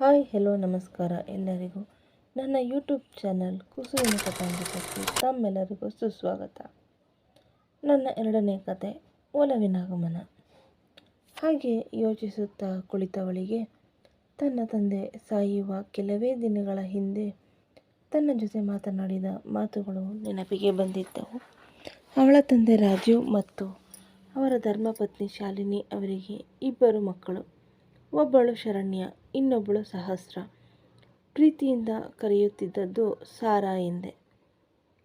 Hi, hello, ನಮಸ್ಕಾರ ಎಲ್ಲರಿಗೂ. ನನ್ನ ಯೂಟ್ಯೂಬ್ ಚಾನಲ್ ಕುಸುವಿನ ಕಥಾಂಗಿತಕ್ಕೆ ತಮ್ಮೆಲ್ಲರಿಗೂ ಸುಸ್ವಾಗತ. ನನ್ನ ಎರಡನೇ ಕತೆ ಒಲವಿನಾಗಮನ ಹಾಗೆ ಯೋಚಿಸುತ್ತಾ ಕುಳಿತವಳಿಗೆ, ತನ್ನ ತಂದೆ ಸಾಯುವ ಕೆಲವೇ ದಿನಗಳ ಹಿಂದೆ ತನ್ನ ಜೊತೆ ಮಾತನಾಡಿದ ಮಾತುಗಳು ನೆನಪಿಗೆ ಬಂದಿದ್ದವು. ಅವಳ ತಂದೆ ರಾಜೀವ್ ಮತ್ತು ಅವರ ಧರ್ಮಪತ್ನಿ ಶಾಲಿನಿ ಅವರಿಗೆ ಇಬ್ಬರು ಮಕ್ಕಳು. ಒಬ್ಬಳು ಶರಣ್ಯ, ಇನ್ನೊಬ್ಬಳು ಸಹಸ್ರ. ಪ್ರೀತಿಯಿಂದ ಕರೆಯುತ್ತಿದ್ದದ್ದು ಸಾರಾ ಎಂದೆ.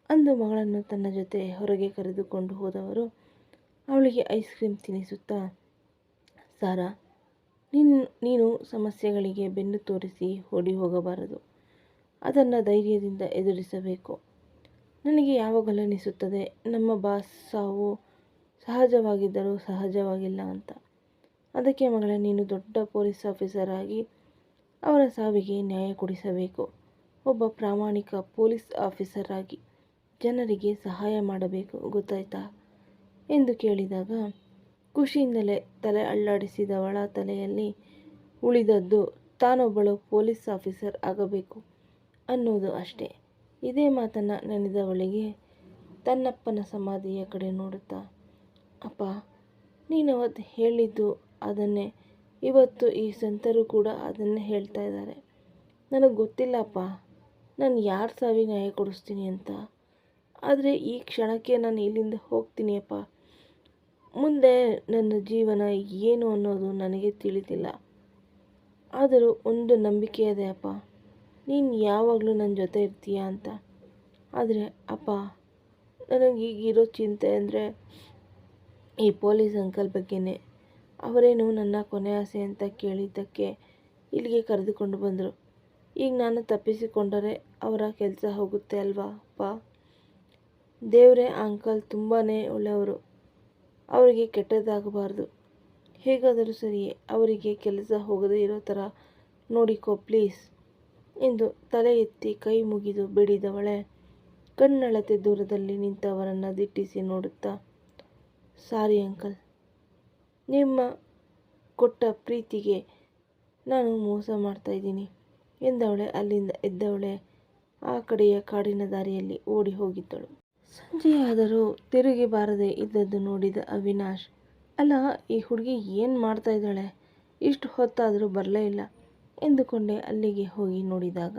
ಅಂದು ಮಗಳನ್ನು ತನ್ನ ಜೊತೆ ಹೊರಗೆ ಕರೆದುಕೊಂಡು ಹೋದವರು, ಅವಳಿಗೆ ಐಸ್ ಕ್ರೀಮ್ ತಿನ್ನಿಸುತ್ತಾ ಸಾರಾ, ನೀನು ನೀನು ಸಮಸ್ಯೆಗಳಿಗೆ ಬೆನ್ನು ತೋರಿಸಿ ಓಡಿ ಹೋಗಬಾರದು. ಅದನ್ನು ಧೈರ್ಯದಿಂದ ಎದುರಿಸಬೇಕು. ನನಗೆ ಯಾವಾಗಲೂ ಅನಿಸುತ್ತದೆ, ನಮ್ಮ ಬಾಸ್ ಸಾವು ಸಹಜವಾಗಿದ್ದರೂ ಸಹಜವಾಗಿಲ್ಲ ಅಂತ. ಅದಕ್ಕೆ ಮಗಳೇ, ನೀನು ದೊಡ್ಡ ಪೊಲೀಸ್ ಆಫೀಸರ್ ಆಗಿ ಅವರ ಸಾವಿಗೆ ನ್ಯಾಯ ಕೊಡಿಸಬೇಕು. ಒಬ್ಬ ಪ್ರಾಮಾಣಿಕ ಪೊಲೀಸ್ ಆಫೀಸರ್ ಆಗಿ ಜನರಿಗೆ ಸಹಾಯ ಮಾಡಬೇಕು, ಗೊತ್ತಾಯ್ತಾ? ಎಂದು ಕೇಳಿದಾಗ ಖುಷಿಯಿಂದಲೇ ತಲೆ ಅಳ್ಳಾಡಿಸಿದವಳ ತಲೆಯಲ್ಲಿ ಉಳಿದದ್ದು, ತಾನೊಬ್ಬಳು ಪೊಲೀಸ್ ಆಫೀಸರ್ ಆಗಬೇಕು ಅನ್ನೋದು ಅಷ್ಟೇ. ಇದೇ ಮಾತನ್ನು ನೆನೆದವಳಿಗೆ ತನ್ನಪ್ಪನ ಸಮಾಧಿಯ ಕಡೆ ನೋಡುತ್ತಾ, ಅಪ್ಪ ನೀನವತ್ತು ಹೇಳಿದ್ದು ಅದನ್ನೇ. ಇವತ್ತು ಈ ಸಂತರು ಕೂಡ ಅದನ್ನೇ ಹೇಳ್ತಾ ಇದ್ದಾರೆ. ನನಗೆ ಗೊತ್ತಿಲ್ಲಪ್ಪ. ನಾನು ಯಾರ ಸಾವಿ ನ್ಯಾಯ ಕೊಡಿಸ್ತೀನಿ ಅಂತ. ಆದರೆ ಈ ಕ್ಷಣಕ್ಕೆ ನಾನು ಇಲ್ಲಿಂದ ಹೋಗ್ತೀನಿ ಅಪ್ಪ ಮುಂದೆ ನನ್ನ ಜೀವನ ಏನು ಅನ್ನೋದು ನನಗೆ ತಿಳಿದಿಲ್ಲ. ಆದರೂ ಒಂದು ನಂಬಿಕೆ ಇದೆ ಅಪ್ಪ. ನೀನು ಯಾವಾಗಲೂ ನನ್ನ ಜೊತೆ ಇರ್ತೀಯ ಅಂತ. ಆದರೆ ಅಪ್ಪ, ನನಗೆ ಈಗಿರೋ ಚಿಂತೆ ಅಂದರೆ ಈ ಪೊಲೀಸ್ ಅಂಕಲ್ ಬಗ್ಗೆನೇ. ಅವರೇನು ನನ್ನ ಕೊನೆ ಆಸೆ ಅಂತ ಕೇಳಿದ್ದಕ್ಕೆ ಇಲ್ಲಿಗೆ ಕರೆದುಕೊಂಡು ಬಂದರು. ಈಗ ನಾನು ತಪ್ಪಿಸಿಕೊಂಡರೆ ಅವರ ಕೆಲಸ ಹೋಗುತ್ತೆ ಅಲ್ವಾ, ಅಪ್ಪ? ದೇವರೇ, ಅಂಕಲ್ ತುಂಬಾ ಒಳ್ಳೆಯವರು. ಅವರಿಗೆ ಕೆಟ್ಟದ್ದಾಗಬಾರ್ದು ಹೇಗಾದರೂ ಸರಿಯೇ, ಅವರಿಗೆ ಕೆಲಸ ಹೋಗದೇ ಇರೋ ಥರ ನೋಡಿಕೋ ಪ್ಲೀಸ್ ಎಂದು ತಲೆ ಎತ್ತಿ ಕೈ ಮುಗಿದು ಬಿಡಿದವಳೆ. ಕಣ್ಣಳತೆ ದೂರದಲ್ಲಿ ನಿಂತವರನ್ನು ದಿಟ್ಟಿಸಿ ನೋಡುತ್ತಾ, ಸಾರಿ ಅಂಕಲ್ ನಿಮ್ಮ ಕೊಟ್ಟ ಪ್ರೀತಿಗೆ ನಾನು ಮೋಸ ಮಾಡ್ತಾ ಇದ್ದೀನಿ. ಎಂದವಳೆ ಅಲ್ಲಿಂದ ಎದ್ದವಳೆ ಆ ಕಡೆಯ ಕಾಡಿನ ದಾರಿಯಲ್ಲಿ ಓಡಿ ಹೋಗಿದ್ದಳು. ಸಂಜೆಯಾದರೂ ತಿರುಗಿ ಬಾರದೆ ಇದ್ದದ್ದು ನೋಡಿದ ಅವಿನಾಶ್, ಅಲ್ಲ, ಈ ಹುಡುಗಿ ಏನು ಮಾಡ್ತಾ ಇದ್ದಾಳೆ? ಇಷ್ಟು ಹೊತ್ತಾದರೂ ಬರಲೇ ಇಲ್ಲ. ಎಂದುಕೊಂಡೆ ಅಲ್ಲಿಗೆ ಹೋಗಿ ನೋಡಿದಾಗ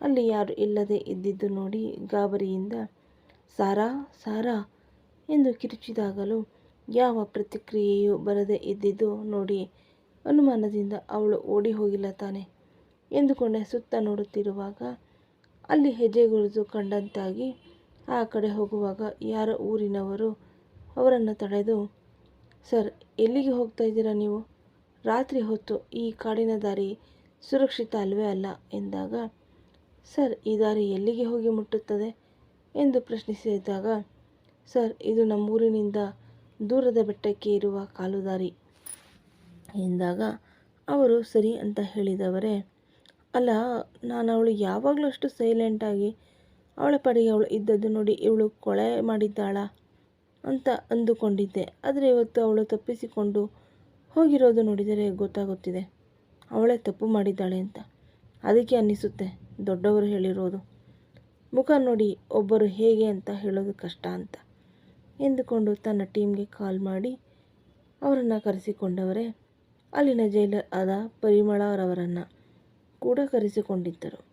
ಅಲ್ಲಿ ಯಾರು ಇಲ್ಲದೆ ಇದ್ದಿದ್ದು ನೋಡಿ ಗಾಬರಿಯಿಂದ, ಸಾರಾ ಸಾರಾ, ಎಂದು ಕಿರುಚಿದಾಗಲೂ ಯಾವ ಪ್ರತಿಕ್ರಿಯೆಯೂ ಬರದೇ ಇದ್ದಿದ್ದು ನೋಡಿ, ಅನುಮಾನದಿಂದ ಅವಳು ಓಡಿ ಹೋಗಿಲ್ಲ ತಾನೆ ಎಂದುಕೊಂಡೆ ಸುತ್ತ ನೋಡುತ್ತಿರುವಾಗ ಅಲ್ಲಿ ಹೆಜ್ಜೆಗುರುತು ಕಂಡಂತಾಗಿ ಆ ಕಡೆ ಹೋಗುವಾಗ ಯಾರ ಊರಿನವರು ಅವರನ್ನು ತಡೆದು, ಸರ್, ಎಲ್ಲಿಗೆ ಹೋಗ್ತಾ ಇದ್ದೀರಾ ನೀವು? ರಾತ್ರಿ ಹೊತ್ತು ಈ ಕಾಡಿನ ದಾರಿ ಸುರಕ್ಷಿತ ಅಲ್ವೇ ಅಲ್ಲ? ಎಂದಾಗ, ಸರ್, ಈ ದಾರಿ ಎಲ್ಲಿಗೆ ಹೋಗಿ ಮುಟ್ಟುತ್ತದೆ? ಎಂದು ಪ್ರಶ್ನಿಸಿದಾಗ, ಸರ್, ಇದು ನಮ್ಮೂರಿನಿಂದ ದೂರದ ಬೆಟ್ಟಕ್ಕೆ ಇರುವ ಕಾಲುದಾರಿ ಎಂದಾಗ ಅವರು, ಸರಿ ಅಂತ ಹೇಳಿದವರೇ, ಅಲ್ಲ, ನಾನು ಅವಳು ಯಾವಾಗಲೂ ಅಷ್ಟು ಸೈಲೆಂಟಾಗಿ ಅವಳ ಪಡೆಗೆ ಅವಳು ಇದ್ದದ್ದು ನೋಡಿ ಇವಳು ಕೊಳೆ ಮಾಡಿದ್ದಾಳ ಅಂತ ಅಂದುಕೊಂಡಿದ್ದೆ. ಆದರೆ ಇವತ್ತು ಅವಳು ತಪ್ಪಿಸಿಕೊಂಡು ಹೋಗಿರೋದು ನೋಡಿದರೆ ಗೊತ್ತಾಗುತ್ತಿದೆ. ಅವಳೇ ತಪ್ಪು ಮಾಡಿದ್ದಾಳೆ ಅಂತ. ಅದಕ್ಕೆ ಅನ್ನಿಸುತ್ತೆ ದೊಡ್ಡವರು ಹೇಳಿರೋದು. ಮುಖ ನೋಡಿ ಒಬ್ಬರು ಹೇಗೆ ಅಂತ ಹೇಳೋದು ಕಷ್ಟ ಅಂತ. ಎಂದುಕೊಂಡು ತನ್ನ ಟೀಮ್ಗೆ ಕಾಲ್ ಮಾಡಿ ಅವರನ್ನು ಕರೆಸಿಕೊಂಡವರೇ, ಅಲ್ಲಿನ ಜೈಲರ್ ಆದ ಪರಿಮಳರವರನ್ನು ಕೂಡ ಕರೆಸಿಕೊಂಡಿದ್ದರು.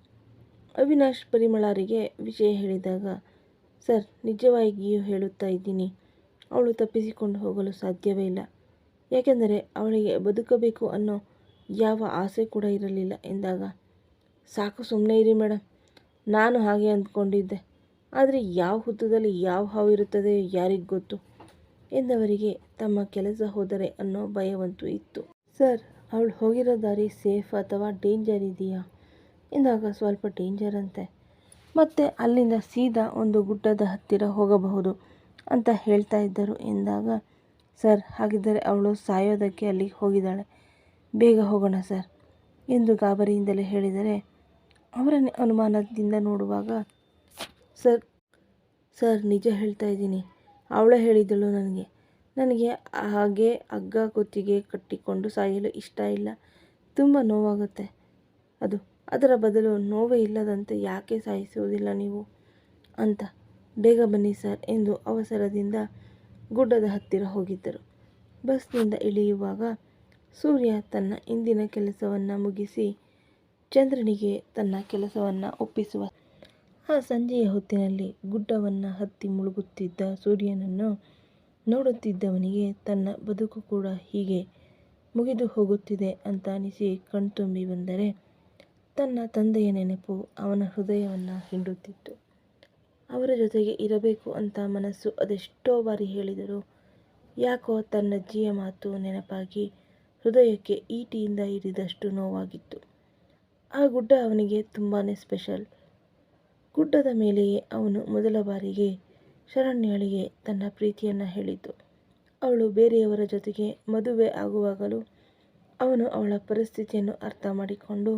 ಅವಿನಾಶ್ ಪರಿಮಳರಿಗೆ ವಿಷಯ ಹೇಳಿದಾಗ, ಸರ್, ನಿಜವಾಗಿಯೂ ಹೇಳುತ್ತಾ ಇದ್ದೀನಿ. ಅವಳು ತಪ್ಪಿಸಿಕೊಂಡು ಹೋಗಲು ಸಾಧ್ಯವೇ ಇಲ್ಲ. ಯಾಕೆಂದರೆ ಅವಳಿಗೆ ಬದುಕಬೇಕು ಅನ್ನೋ ಯಾವ ಆಸೆ ಕೂಡ ಇರಲಿಲ್ಲ. ಎಂದಾಗ, ಸಾಕು ಸುಮ್ಮನೆ ಇರಿ ಮೇಡಮ್ ನಾನು ಹಾಗೆ ಅಂದ್ಕೊಂಡಿದ್ದೆ. ಆದರೆ ಯಾವ ಹುತ್ತದಲ್ಲಿ ಯಾವ ಹಾವು ಇರುತ್ತದೆ ಯಾರಿಗೆ ಗೊತ್ತು? ಎಂದವರಿಗೆ ತಮ್ಮ ಕೆಲಸ ಹೋದರೆ ಅನ್ನೋ ಭಯವಂತೂ ಇತ್ತು. ಸರ್, ಅವಳು ಹೋಗಿರೋ ದಾರಿ ಸೇಫ್ ಅಥವಾ ಡೇಂಜರ್ ಇದೆಯಾ? ಎಂದಾಗ ಸ್ವಲ್ಪ ಡೇಂಜರ್ ಅಂತೆ. ಮತ್ತು ಅಲ್ಲಿಂದ ಸೀದಾ ಒಂದು ಗುಡ್ಡದ ಹತ್ತಿರ ಹೋಗಬಹುದು ಅಂತ ಹೇಳ್ತಾ ಇದ್ದರು ಎಂದಾಗ, ಸರ್, ಹಾಗಿದ್ದರೆ ಅವಳು ಸಾಯೋದಕ್ಕೆ ಅಲ್ಲಿಗೆ ಹೋಗಿದ್ದಾಳೆ. ಬೇಗ ಹೋಗೋಣ ಸರ್ ಎಂದು ಗಾಬರಿಯಿಂದಲೇ ಹೇಳಿದರೆ ಅವರ ಅನುಮಾನದಿಂದ ನೋಡುವಾಗ ಸರ್ ಸರ್, ನಿಜ ಹೇಳ್ತಾ ಇದ್ದೀನಿ. ಅವಳೇ ಹೇಳಿದಳು ನನಗೆ. ನನಗೆ ಹಾಗೆ ಹಗ್ಗ ಕುತ್ತಿಗೆ ಕಟ್ಟಿಕೊಂಡು ಸಾಯಲು ಇಷ್ಟ ಇಲ್ಲ. ತುಂಬ ನೋವಾಗುತ್ತೆ. ಅದು ಅದರ ಬದಲು ನೋವೇ ಇಲ್ಲದಂತೆ ಯಾಕೆ ಸಾಯಿಸುವುದಿಲ್ಲ ನೀವು? ಅಂತ. ಬೇಗ ಬನ್ನಿ ಸರ್ ಎಂದು ಅವಸರದಿಂದ ಗುಡ್ಡದ ಹತ್ತಿರ ಹೋಗಿದ್ದರು. ಬಸ್ನಿಂದ ಇಳಿಯುವಾಗ ಸೂರ್ಯ ತನ್ನ ಇಂದಿನ ಕೆಲಸವನ್ನು ಮುಗಿಸಿ ಚಂದ್ರನಿಗೆ ತನ್ನ ಕೆಲಸವನ್ನು ಒಪ್ಪಿಸುವ ಆ ಸಂಜೆಯ ಹೊತ್ತಿನಲ್ಲಿ ಗುಡ್ಡವನ್ನು ಹತ್ತಿ ಮುಳುಗುತ್ತಿದ್ದ ಸೂರ್ಯನನ್ನು ನೋಡುತ್ತಿದ್ದವನಿಗೆ ತನ್ನ ಬದುಕು ಕೂಡ ಹೀಗೆ ಮುಗಿದು ಹೋಗುತ್ತಿದೆ ಅಂತ ಅನಿಸಿ ಕಣ್ತುಂಬಿ ಬಂದರೆ ತನ್ನ ತಂದೆಯ ನೆನಪು ಅವನ ಹೃದಯವನ್ನು ಹಿಂಡುತ್ತಿತ್ತು. ಅವರ ಜೊತೆಗೆ ಇರಬೇಕು ಅಂತ ಮನಸ್ಸು ಅದೆಷ್ಟೋ ಬಾರಿ ಹೇಳಿದರು ಯಾಕೋ ತನ್ನಜ್ಜಿಯ ಮಾತು ನೆನಪಾಗಿ ಹೃದಯಕ್ಕೆ ಈಟಿಯಿಂದ ಹಿಡಿದಷ್ಟು ನೋವಾಗಿತ್ತು. ಆ ಗುಡ್ಡ ಅವನಿಗೆ ತುಂಬಾ ಸ್ಪೆಷಲ್. ಗುಡ್ಡದ ಮೇಲೆಯೇ ಅವನು ಮೊದಲ ಬಾರಿಗೆ ಶರಣ್ಯಳಿಗೆ ತನ್ನ ಪ್ರೀತಿಯನ್ನು ಹೇಳಿದ್ದು. ಅವಳು ಬೇರೆಯವರ ಜೊತೆಗೆ ಮದುವೆ ಆಗುವಾಗಲೂ ಅವನು ಅವಳ ಪರಿಸ್ಥಿತಿಯನ್ನು ಅರ್ಥ ಮಾಡಿಕೊಂಡು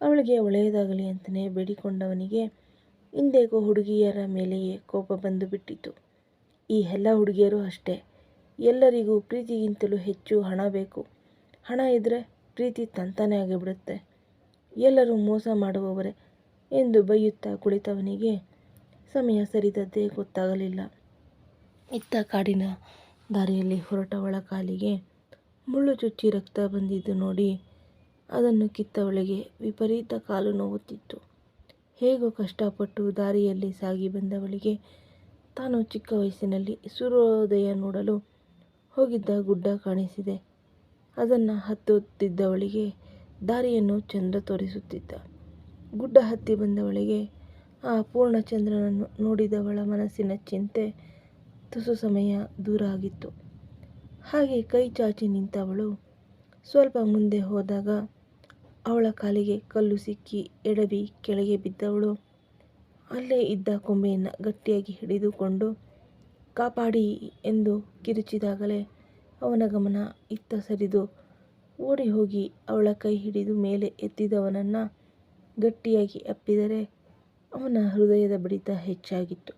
ಅವಳಿಗೆ ಒಳ್ಳೆಯದಾಗಲಿ ಅಂತಲೇ ಬೇಡಿಕೊಂಡವನಿಗೆ ಹಿಂದೆಗೂ ಹುಡುಗಿಯರ ಮೇಲೆಯೇ ಕೋಪ ಬಂದು ಬಿಟ್ಟಿತು. ಈ ಎಲ್ಲ ಹುಡುಗಿಯರು ಅಷ್ಟೇ. ಎಲ್ಲರಿಗೂ ಪ್ರೀತಿಗಿಂತಲೂ ಹೆಚ್ಚು ಹಣ ಬೇಕು. ಹಣ ಇದ್ದರೆ ಪ್ರೀತಿ ತಂತಾನೇ ಆಗಿಬಿಡುತ್ತೆ. ಎಲ್ಲರೂ ಮೋಸ ಮಾಡುವವರೇ ಎಂದು ಬೈಯುತ್ತಾ ಕುಳಿತವನಿಗೆ, ಸಮಯ ಸರಿದದ್ದೇ ಗೊತ್ತಾಗಲಿಲ್ಲ. ಇತ್ತ ಕಾಡಿನ ದಾರಿಯಲ್ಲಿ ಹೊರಟವಳ ಕಾಲಿಗೆ ಮುಳ್ಳು ಚುಚ್ಚಿ ರಕ್ತ ಬಂದಿದ್ದು ನೋಡಿ ಅದನ್ನು ಕಿತ್ತವಳಿಗೆ ವಿಪರೀತ ಕಾಲು ನೋವುತ್ತಿತ್ತು. ಹೇಗೋ ಕಷ್ಟಪಟ್ಟು ದಾರಿಯಲ್ಲಿ ಸಾಗಿ ಬಂದವಳಿಗೆ ತಾನು ಚಿಕ್ಕ ವಯಸ್ಸಿನಲ್ಲಿ ಸೂರ್ಯೋದಯ ನೋಡಲು ಹೋಗಿದ್ದ ಗುಡ್ಡ ಕಾಣಿಸಿದೆ. ಅದನ್ನು ಹತ್ತುತ್ತಿದ್ದವಳಿಗೆ ದಾರಿಯನ್ನು ಚಂದ್ರ ತೋರಿಸುತ್ತಿದ್ದ. ಗುಡ್ಡ ಹತ್ತಿ ಬಂದವಳಿಗೆ ಆ ಪೂರ್ಣಚಂದ್ರನನ್ನು ನೋಡಿದವಳ ಮನಸ್ಸಿನ ಚಿಂತೆ ತುಸು ಸಮಯ ದೂರ ಆಗಿತ್ತು. ಹಾಗೆ ಕೈ ಚಾಚಿ ನಿಂತವಳು. ಸ್ವಲ್ಪ ಮುಂದೆ ಹೋದಾಗ ಅವಳ ಕಾಲಿಗೆ ಕಲ್ಲು ಸಿಕ್ಕಿ ಎಡವಿ ಕೆಳಗೆ ಬಿದ್ದವಳು. ಅಲ್ಲೇ ಇದ್ದ ಕೊಂಬೆಯನ್ನು ಗಟ್ಟಿಯಾಗಿ ಹಿಡಿದುಕೊಂಡು, ಕಾಪಾಡಿ ಎಂದು ಕಿರುಚಿದಾಗಲೇ ಅವನ ಗಮನ ಇತ್ತ ಸರಿದು ಓಡಿ ಹೋಗಿ ಅವಳ ಕೈ ಹಿಡಿದು ಮೇಲೆ ಎತ್ತಿದವನನ್ನು ಗಟ್ಟಿಯಾಗಿ ಅಪ್ಪಿದರೆ ಅವನ ಹೃದಯದ ಬಡಿತ ಹೆಚ್ಚಾಗಿತ್ತು.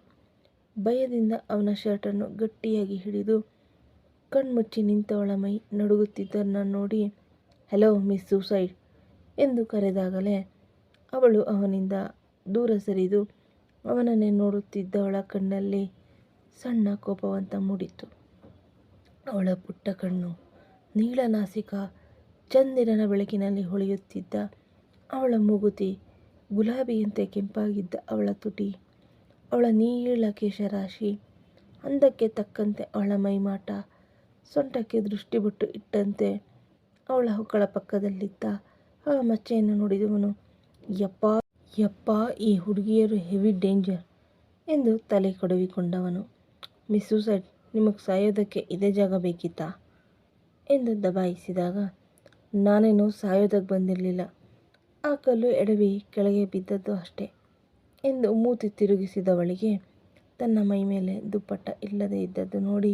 ಭಯದಿಂದ ಅವನ ಶರ್ಟನ್ನು ಗಟ್ಟಿಯಾಗಿ ಹಿಡಿದು ಕಣ್ಮುಚ್ಚಿ ನಿಂತವಳ ಮೈ ನಡುಗುತ್ತಿದ್ದನ್ನು ನೋಡಿ, ಹಲೋ ಮಿಸ್ ಸೂಸೈಡ್ ಎಂದು ಕರೆದಾಗಲೇ ಅವಳು ಅವನಿಂದ ದೂರ ಸರಿದು ಅವನನ್ನೇ ನೋಡುತ್ತಿದ್ದವಳ ಕಣ್ಣಲ್ಲಿ ಸಣ್ಣ ಕೋಪವಂತ ಮೂಡಿತು ಅವಳ ಪುಟ್ಟ ಕಣ್ಣು ನೀಳನಾಸಿಕ ಚಂದಿರನ ಬೆಳಕಿನಲ್ಲಿ ಹೊಳೆಯುತ್ತಿದ್ದ ಅವಳ ಮೂಗುತಿ ಗುಲಾಬಿಯಂತೆ ಕೆಂಪಾಗಿದ್ದ ಅವಳ ತುಟಿ, ಅವಳ ನೀಳ ಕೇಶರಾಶಿ, ಅಂದಕ್ಕೆ ತಕ್ಕಂತೆ ಅವಳ ಮೈಮಾಟ, ಸೊಂಟಕ್ಕೆ ದೃಷ್ಟಿಬೊಟ್ಟು ಇಟ್ಟಂತೆ ಅವಳ ಹೊಕ್ಕಳ ಪಕ್ಕದಲ್ಲಿದ್ದ ಆ ಮಚ್ಚೆಯನ್ನು ನೋಡಿದವನು, ಯಪ್ಪ ಯಪ್ಪ, ಈ ಹುಡುಗಿಯರು ಹೆವಿ ಡೇಂಜರ್ ಎಂದು ತಲೆ ಕೊಡವಿಕೊಂಡವನು. ಮಿಸ್ ಸೂಸೈಡ್ ನಿಮಗೆ ಸಾಯೋದಕ್ಕೆ ಇದೇ ಜಾಗ ಬೇಕಿತ್ತಾ? ಎಂದು ದಬಾಯಿಸಿದಾಗ, ನಾನೇನು ಸಾಯೋದಕ್ಕೆ ಬಂದಿರಲಿಲ್ಲ. ಆ ಕಲ್ಲು ಎಡವಿ ಕೆಳಗೆ ಬಿದ್ದದ್ದು ಅಷ್ಟೇ ಎಂದು ಮೂತಿ ತಿರುಗಿಸಿದವಳಿಗೆ ತನ್ನ ಮೈ ಮೇಲೆ ದುಪ್ಪಟ್ಟ ಇಲ್ಲದೆ ಇದ್ದದ್ದು ನೋಡಿ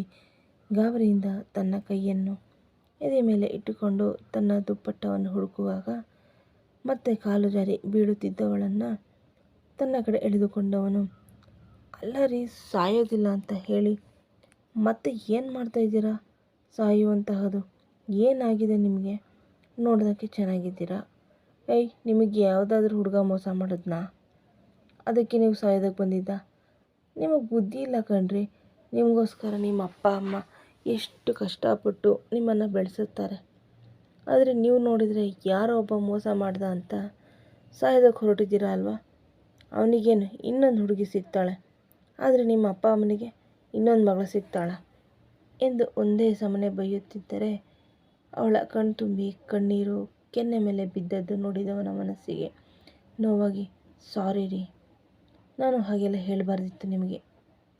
ಗಾಬರಿಯಿಂದ ತನ್ನ ಕೈಯನ್ನು ಎದೆ ಮೇಲೆ ಇಟ್ಟುಕೊಂಡು ತನ್ನ ದುಪ್ಪಟ್ಟವನ್ನು ಹುಡುಕುವಾಗ ಮತ್ತೆ ಕಾಲು ಜಾರಿ ಬೀಳುತ್ತಿದ್ದವಳನ್ನು ತನ್ನ ಕಡೆ ಎಳೆದುಕೊಂಡವನು ಅಲ್ಲ ರೀ ಸಾಯೋದಿಲ್ಲ ಅಂತ ಹೇಳಿ, ಮತ್ತೆ ಏನು ಮಾಡ್ತಾ ಇದ್ದೀರಾ? ಸಾಯುವಂತಹದು ಏನಾಗಿದೆ ನಿಮಗೆ? ನೋಡೋದಕ್ಕೆ ಚೆನ್ನಾಗಿದ್ದೀರಾ? ಏಯ್, ನಿಮಗೆ ಯಾವುದಾದ್ರೂ ಹುಡುಗ ಮೋಸ ಮಾಡಿದ್ನಾ? ಅದಕ್ಕೆ ನೀವು ಸಾಯೋದಕ್ಕೆ ಬಂದಿದ್ದ? ನಿಮಗೆ ಬುದ್ಧಿ ಇಲ್ಲ ಕಣ್ರಿ. ನಿಮಗೋಸ್ಕರ ನಿಮ್ಮ ಅಪ್ಪ, ಅಮ್ಮ ಎಷ್ಟು ಕಷ್ಟಪಟ್ಟು ನಿಮ್ಮನ್ನು ಬೆಳೆಸುತ್ತಾರೆ. ಆದರೆ ನೀವು ನೋಡಿದರೆ ಯಾರೋ ಒಬ್ಬ ಮೋಸ ಮಾಡ್ದ ಅಂತ ಸಾಯೋದಕ್ಕೆ ಹೊರಟಿದ್ದೀರಾ ಅಲ್ವಾ? ಅವನಿಗೇನು ಇನ್ನೊಂದು ಹುಡುಗಿ ಸಿಗ್ತಾಳೆ. ಆದರೆ ನಿಮ್ಮ ಅಪ್ಪ, ಅಮ್ಮನಿಗೆ ಇನ್ನೊಂದು ಮಗಳು ಸಿಗ್ತಾಳೆ. ಎಂದು ಒಂದೇ ಸಮನೆ ಬೈಯುತ್ತಿದ್ದರೆ ಅವಳ ಕಣ್ತುಂಬಿ ಕಣ್ಣೀರು ಕೆನ್ನೆ ಮೇಲೆ ಬಿದ್ದದ್ದು ನೋಡಿದವನ ಮನಸ್ಸಿಗೆ. ನೋವಾಗಿ, ಸಾರಿ ರೀ, ನಾನು ಹಾಗೆಲ್ಲ ಹೇಳಬಾರ್ದಿತ್ತು ನಿಮಗೆ.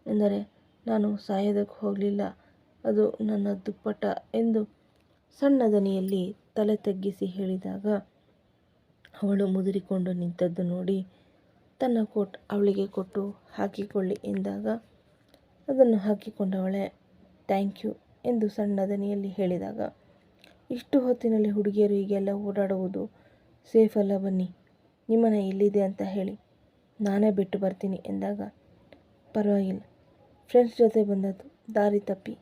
ಎಂದರೆ ನಾನು ಸಾಯೋದಕ್ಕೆ ಹೋಗಲಿಲ್ಲ. ಅದು ನನ್ನ ದುಪ್ಪಟ ಎಂದು ಸಣ್ಣ ದನಿಯಲ್ಲಿ ತಲೆ ತಗ್ಗಿಸಿ ಹೇಳಿದಾಗ ಅವಳು ಮುದುರಿಕೊಂಡು ನಿಂತದ್ದು ನೋಡಿ ತನ್ನ ಕೋಟ್ ಅವಳಿಗೆ ಕೊಟ್ಟು ಹಾಕಿಕೊಳ್ಳಿ ಎಂದಾಗ ಅದನ್ನು ಹಾಕಿಕೊಂಡವಳೆ, ಥ್ಯಾಂಕ್ ಯು ಎಂದು ಸಣ್ಣ ದನಿಯಲ್ಲಿ ಹೇಳಿದಾಗ ಇಷ್ಟು ಹೊತ್ತಿನಲ್ಲಿ ಹುಡುಗಿಯರು ಹೀಗೆಲ್ಲ ಓಡಾಡುವುದು ಸೇಫ್ ಅಲ್ಲ ಬನ್ನಿ. ನಿಮ್ಮನೆ ಎಲ್ಲಿದೆ ಅಂತ ಹೇಳಿ. ನಾನೇ ಬಿಟ್ಟು ಬರ್ತೀನಿ ಎಂದಾಗ, ಪರವಾಗಿಲ್ಲ. ಫ್ರೆಂಡ್ಸ್ ಜೊತೆ ಬಂದದ್ದು ದಾರಿ ತಪ್ಪಿ.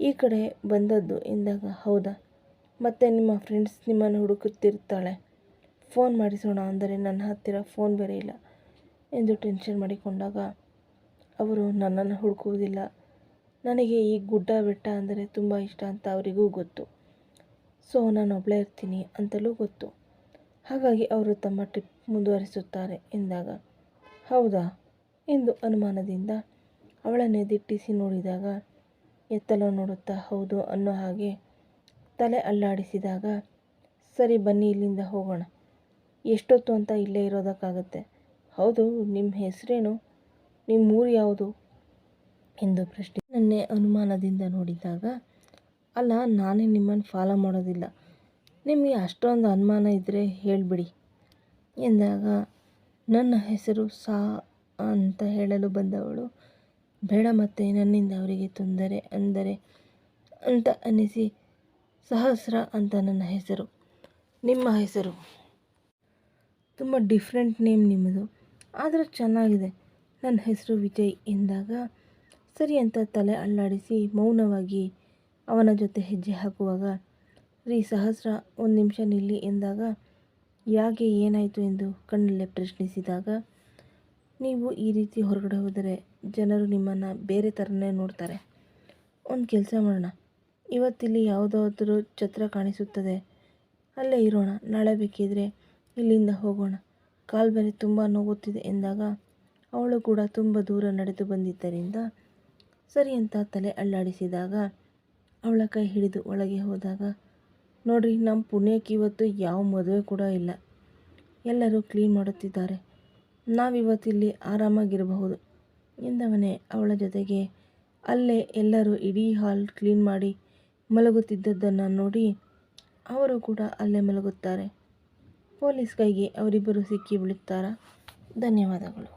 ಈ ಕಡೆ ಬಂದದ್ದು ಎಂದಾಗ, ಹೌದಾ? ಮತ್ತೆ ನಿಮ್ಮ ಫ್ರೆಂಡ್ಸ್ ನಿಮ್ಮನ್ನು ಹುಡುಕುತ್ತಿರ್ತಾಳೆ. ಫೋನ್ ಮಾಡಿಸೋಣ ಅಂದರೆ ನನ್ನ ಹತ್ತಿರ ಫೋನ್ ಬೇರೆ ಇಲ್ಲ ಎಂದು ಟೆನ್ಷನ್ ಮಾಡಿಕೊಂಡಾಗ, ಅವರು ನನ್ನನ್ನು ಹುಡುಕುವುದಿಲ್ಲ. ನನಗೆ ಈ ಗುಡ್ಡ ಬೆಟ್ಟ ಅಂದರೆ ತುಂಬ ಇಷ್ಟ ಅಂತ ಅವರಿಗೂ ಗೊತ್ತು. ಸೊ, ನಾನು ಒಬ್ಬಳೇ ಇರ್ತೀನಿ ಅಂತಲೂ ಗೊತ್ತು. ಹಾಗಾಗಿ ಅವರು ತಮ್ಮ ಟ್ರಿಪ್ ಮುಂದುವರಿಸುತ್ತಾರೆ ಎಂದಾಗ, ಹೌದಾ? ಎಂದು ಅನುಮಾನದಿಂದ ಅವಳನ್ನೇ ದಿಟ್ಟಿಸಿ ನೋಡಿದಾಗ, ಎತ್ತಲ ನೋಡುತ್ತಾ, ಹೌದು ಅನ್ನೋ ಹಾಗೆ ತಲೆ ಅಲ್ಲಾಡಿಸಿದಾಗ, ಸರಿ ಬನ್ನಿ ಇಲ್ಲಿಂದ ಹೋಗೋಣ. ಎಷ್ಟೊತ್ತು ಅಂತ ಇಲ್ಲೇ ಇರೋದಕ್ಕಾಗತ್ತೆ. ಹೌದು ನಿಮ್ಮ ಹೆಸರೇನು? ನಿಮ್ಮ ಊರು ಯಾವುದು? ಎಂದು ಪ್ರಶ್ನೆ ನನ್ನೇ ಅನುಮಾನದಿಂದ ನೋಡಿದಾಗ ಅಲ್ಲ, ನಾನೇ ನಿಮ್ಮನ್ನು ಫಾಲೋ ಮಾಡೋದಿಲ್ಲ. ನಿಮಗೆ ಅಷ್ಟೊಂದು ಅನುಮಾನ ಇದ್ದರೆ ಹೇಳಿಬಿಡಿ. ಎಂದಾಗ, ನನ್ನ ಹೆಸರು ಸಾ ಅಂತ ಹೇಳಲು ಬಂದವಳು. ಬೇಡ ಮತ್ತೆ ನನ್ನಿಂದ ಅವರಿಗೆ ತೊಂದರೆ ಅಂದರೆ ಅಂತ ಅನ್ನಿಸಿ, ಸಹಸ್ರ ಅಂತ ನನ್ನ ಹೆಸರು, ನಿಮ್ಮ ಹೆಸರು. ತುಂಬ ಡಿಫ್ರೆಂಟ್ ನೇಮ್ ನಿಮ್ಮದು. ಆದರೆ ಚೆನ್ನಾಗಿದೆ. ನನ್ನ ಹೆಸರು ವಿಜಯ್ ಎಂದಾಗ, ಸರಿ ಅಂತ ತಲೆ ಅಲ್ಲಾಡಿಸಿ ಮೌನವಾಗಿ ಅವನ ಜೊತೆ ಹೆಜ್ಜೆ ಹಾಕುವಾಗ, ರೀ, ಸಹಸ್ರ, ಒಂದು ನಿಮಿಷ ನಿಲ್ಲಿ ಎಂದಾಗ, ಯಾಕೆ ಏನಾಯಿತು? ಎಂದು ಕಣ್ಣಲ್ಲೇ ಪ್ರಶ್ನಿಸಿದಾಗ, ನೀವು ಈ ರೀತಿ ಹೊರಗಡೆ ಹೋದರೆ ಜನರು ನಿಮ್ಮನ್ನು ಬೇರೆ ಥರನೇ ನೋಡ್ತಾರೆ. ಒಂದು ಕೆಲಸ ಮಾಡೋಣ. ಇವತ್ತಿಲ್ಲಿ ಯಾವುದಾದ್ರೂ ಛತ್ರ ಕಾಣಿಸುತ್ತದೆ. ಅಲ್ಲೇ ಇರೋಣ. ನಾಳೆ ಬೇಕಿದ್ರೆ ಇಲ್ಲಿಂದ ಹೋಗೋಣ. ಕಾಲು ಬೇರೆ ತುಂಬ ನೋಗುತ್ತಿದೆ ಎಂದಾಗ, ಅವಳು ಕೂಡ ತುಂಬ ದೂರ ನಡೆದು ಬಂದಿದ್ದರಿಂದ, ಸರಿ ಅಂತ ತಲೆ ಅಲ್ಲಾಡಿಸಿದಾಗ ಅವಳ ಕೈ ಹಿಡಿದು ಒಳಗೆ ಹೋದಾಗ, ನೋಡ್ರಿ ನಮ್ಮ ಪುಣ್ಯಕ್ಕೆ ಇವತ್ತು ಯಾವ ಮದುವೆ ಕೂಡ ಇಲ್ಲ. ಎಲ್ಲರೂ ಕ್ಲೀನ್ ಮಾಡುತ್ತಿದ್ದಾರೆ. ನಾವಿವತ್ತಿಲ್ಲಿ ಆರಾಮಾಗಿರಬಹುದು. ಎಂದವನೇ ಅವಳ ಜೊತೆಗೆ ಅಲ್ಲೇ ಎಲ್ಲರೂ ಇಡೀ ಹಾಲ್ ಕ್ಲೀನ್ ಮಾಡಿ ಮಲಗುತ್ತಿದ್ದದ್ದನ್ನು ನೋಡಿ ಅವರು ಕೂಡ ಅಲ್ಲೇ ಮಲಗುತ್ತಾರೆ. ಪೊಲೀಸ್ ಕೈಗೆ ಅವರಿಬ್ಬರು ಸಿಕ್ಕಿ ಬೀಳುತ್ತಾರೆ ಧನ್ಯವಾದಗಳು.